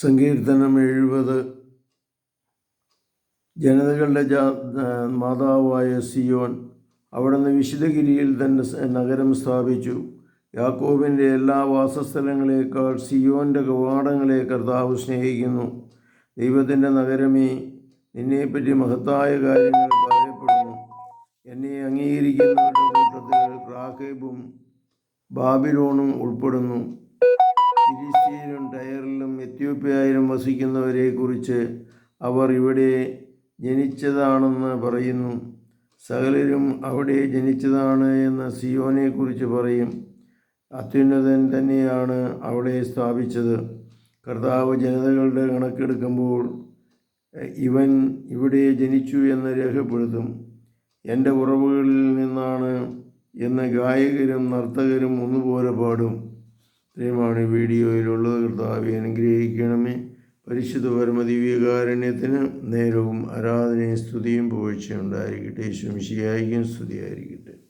സങ്കീർത്തനം എഴുപത്. ജനതകളുടെ ജാ- മാതാവായ സിയോൻ അവിടുന്ന് വിശുദ്ധഗിരിയിൽ തന്നെ നഗരം സ്ഥാപിച്ചു. യാക്കോബിന്റെ എല്ലാ വാസസ്ഥലങ്ങളേക്കാൾ സിയോന്റെ കവാടങ്ങളെ കർത്താവ് സ്നേഹിക്കുന്നു. ദൈവത്തിന്റെ നഗരമേ നിന്നെപ്പറ്റി മഹത്തായ കാര്യങ്ങൾ പറയപ്പെടുന്നു. എന്നെ അംഗീകരിക്കുന്നവരുടെ കൂട്ടത്തിൽ റാഖേബും ബാബിലോണും ഉൾപ്പെടുന്നു. ടയറിലും വസിക്കുന്നവരെക്കുറിച്ച് വസിക്കുന്നവരെ കുറിച്ച് അവർ ഇവിടെ ജനിച്ചതാണെന്ന് പറയുന്നു. സകലരും അവിടെ ജനിച്ചതാണ് എന്ന് സിയോനെ കുറിച്ച് പറയും. അത്യുന്നതൻ തന്നെയാണ് അവിടെ സ്ഥാപിച്ചത്. കർത്താവ് ജനതകളുടെ കണക്കെടുക്കുമ്പോൾ ഇവൻ ഇവിടെ ജനിച്ചു എന്ന് രേഖപ്പെടുത്തും. എന്റെ ഉറവുകളിൽ നിന്നാണ് എന്ന് ഗായകരും നർത്തകരും ഒന്നുപോലെ പാടും. ഈ വീഡിയോയിലുള്ളത് കർത്താവെ അനുഗ്രഹിക്കണമേ. പരിശുദ്ധ പരമദിവ്യകാരുണ്യത്തിന് നേരവും ആരാധനയും സ്തുതിയും പുകഴ്ചയും ഉണ്ടായിരിക്കട്ടെ. യേശു സ്തുതിയായിരിക്കട്ടെ.